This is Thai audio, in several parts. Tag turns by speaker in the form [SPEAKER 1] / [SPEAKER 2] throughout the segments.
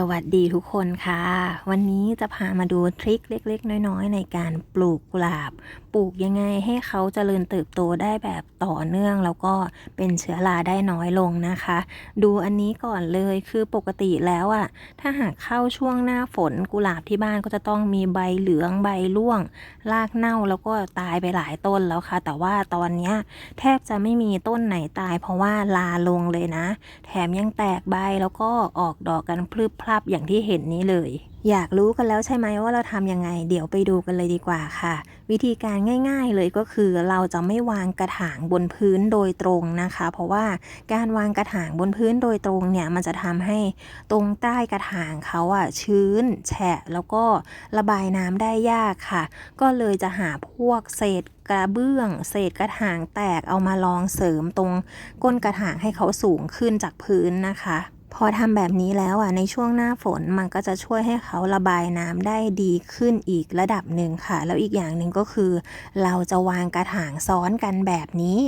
[SPEAKER 1] สวัสดีทุกคนค่ะ วันนี้จะพามาดูทริคเล็ก ๆ น้อย ๆ ในการปลูกกุหลาบ ปลูกยังไงให้เขาเจริญเติบโตได้แบบต่อเนื่อง แล้วก็เป็นเชื้อราได้น้อยลงนะคะ ดูอันนี้ก่อนเลยคือปกติแล้วอะถ้าหากเข้าช่วงหน้าฝนกุหลาบที่บ้านก็จะต้องมีใบเหลืองใบร่วง รากเน่าแล้วก็ตายไปหลายต้นแล้วค่ะ แต่ว่าตอนเนี้ยแทบจะไม่มีต้นไหนตาย เพราะว่าลาลงเลยนะ แถมยังแตกใบแล้วก็ออกดอกกันพรึบพรับอย่างที่เห็นนี้เลย อยากรู้กันแล้วใช่ไหมว่าเราทำยังไง เดี๋ยวไปดูกันเลยดีกว่าค่ะ วิธีการง่ายๆเลยก็คือเราจะไม่วางกระถางบนพื้นโดยตรงนะคะ เพราะว่าการวางกระถางบนพื้นโดยตรงเนี่ยมันจะทำให้ตรงใต้กระถางเขาอะชื้น แฉะแล้วก็ระบายน้ำได้ยากค่ะ ก็เลยจะหาพวกเศษกระเบื้อง เศษกระถางแตกเอามาลองเสริมตรงก้นกระถางให้เขาสูงขึ้นจากพื้นนะคะ พอทำแบบนี้แล้วอะในช่วงหน้าฝนมันก็จะช่วยให้เขาระบายน้ำได้ดีขึ้นอีกระดับหนึ่งค่ะ แล้วอีกอย่างหนึ่งก็คือ เราจะวางกระถางซ้อนกันแบบนี้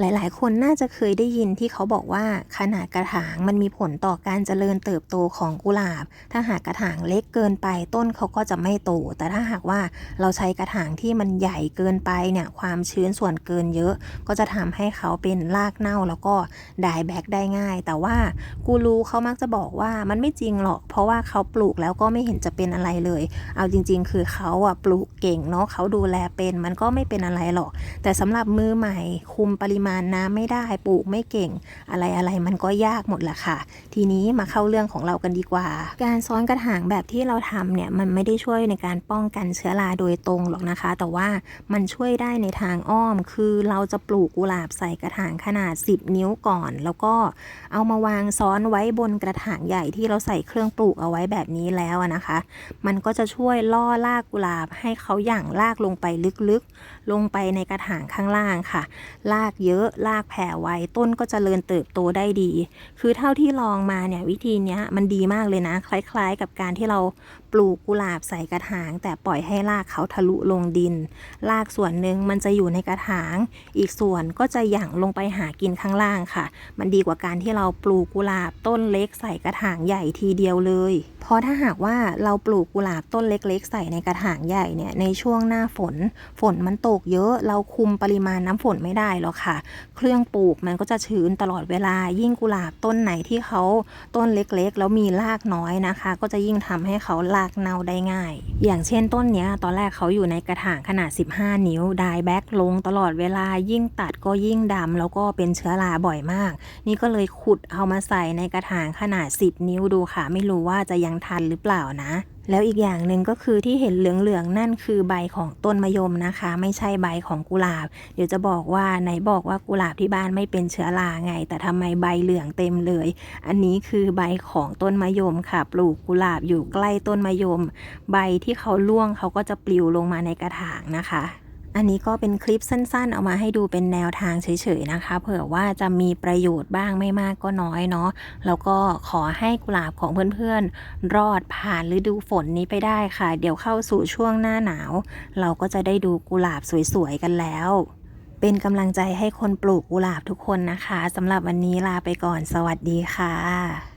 [SPEAKER 1] หลายๆ คนน่าจะเคยได้ยินที่เขาบอกว่าขนาดกระถางมันมีผลต่อการเจริญเติบโตของกุหลาบ ถ้าหากกระถางเล็กเกินไปต้นเขาก็จะไม่โต แต่ถ้าหากว่าเราใช้กระถางที่มันใหญ่เกินไปเนี่ยความชื้นส่วนเกินเยอะ ก็จะทำให้เขาเป็นรากเน่าแล้วก็ดายแบกได้ง่าย แต่ว่ากูรูเขามักจะบอกว่ามันไม่จริงหรอก เพราะว่าเขาปลูกแล้วก็ไม่เห็นจะเป็นอะไรเลย เอาจริง ๆ คือเขาอะปลูกเก่งเนาะเขาดูแลเป็นมันก็ไม่เป็นอะไรหรอก แต่สำหรับมือใหม่คุมปริมาณมาน้ำไม่ได้ปลูกไม่เก่ง อะไรอะไรมันก็ยากหมดแหละค่ะ ทีนี้มาเข้าเรื่องของเรากันดีกว่า การซ้อนกระถางแบบที่เราทำเนี่ยมันไม่ได้ช่วยในการป้องกันเชื้อราโดยตรงหรอกนะคะ แต่ว่ามันช่วยได้ในทางอ้อม คือเราจะปลูกกุหลาบใส่กระถางขนาด 10 นิ้วก่อน แล้วก็เอามาวางซ้อนไว้บนกระถางใหญ่ที่เราใส่เครื่องปลูกเอาไว้แบบนี้แล้วนะคะ มันก็จะช่วยล่อรากกุหลาบให้เขาหยั่งรากลงไปลึกๆ ลงไปในกระถางข้างล่างค่ะรากเยอะรากแผ่ไวต้นก็จเจริญเติบโตได้ดี คือเท่าที่ลองมาเนี่ยวิธีนี้มันดีมากเลยนะ คล้ายๆ กับการที่เราปลูกกุหลาบใส่กระถาง แต่ปล่อยให้รากเขาทะลุลงดิน รากส่วนหนึ่งมันจะอยู่ในกระถาง อีกส่วนก็จะหยั่งลงไปหากินข้างล่างค่ะ มันดีกว่าการที่เราปลูกกุหลาบต้นเล็กใส่กระถางใหญ่ทีเดียวเลย เพราะถ้าหากว่าเราปลูกกุหลาบต้นเล็กๆ ใส่ในกระถางใหญ่เนี่ยในช่วงหน้าฝน ฝนมันตกเยอะ เราคุมปริมาณน้ำฝนไม่ได้หรอกค่ะ เครื่องปลูกมันก็จะชื้นตลอดเวลา ยิ่งกุหลาบต้นไหนที่เขาต้นเล็กๆ แล้วมีรากน้อยนะคะ ก็จะยิ่งทำให้เขารากเน่าได้ง่าย อย่างเช่นต้นเนี้ยตอนแรกเขาอยู่ในกระถางขนาด 15 นิ้วดายแบ็กลงตลอดเวลายิ่งตัดก็ยิ่งดำแล้วก็เป็นเชื้อราบ่อยมาก นี่ก็เลยขุดเอามาใส่ในกระถางขนาด 10 นิ้วดูค่ะ ไม่รู้ว่าจะยังทันหรือเปล่านะ แล้วอีกอย่างหนึ่งก็คือที่เห็นเหลืองๆนั่นคือใบของต้นมะยมนะคะ ไม่ใช่ใบของกุหลาบ เดี๋ยวจะบอกว่าไหนบอกว่ากุหลาบที่บ้านไม่เป็นเชื้อราไง แต่ทำไมใบเหลืองเต็มเลย อันนี้คือใบของต้นมะยมค่ะ ปลูกกุหลาบอยู่ใกล้ต้นมะยม ใบที่เขาล่วงเขาก็จะปลิวลงมาในกระถางนะคะ อันนี้ก็เป็นคลิปสั้นๆ เอามาให้ดูเป็นแนวทางเฉยๆนะคะ เผื่อว่าจะมีประโยชน์บ้างไม่มากก็น้อยเนาะแล้วก็ขอให้กุหลาบของเพื่อนๆ รอดผ่านฤดูฝนนี้ไปได้ค่ะ เดี๋ยวเข้าสู่ช่วงหน้าหนาว เราก็จะได้ดูกุหลาบสวยๆกันแล้ว เป็นกำลังใจให้คนปลูกกุหลาบทุกคนนะคะสำหรับวันนี้ลาไปก่อนสวัสดีค่ะ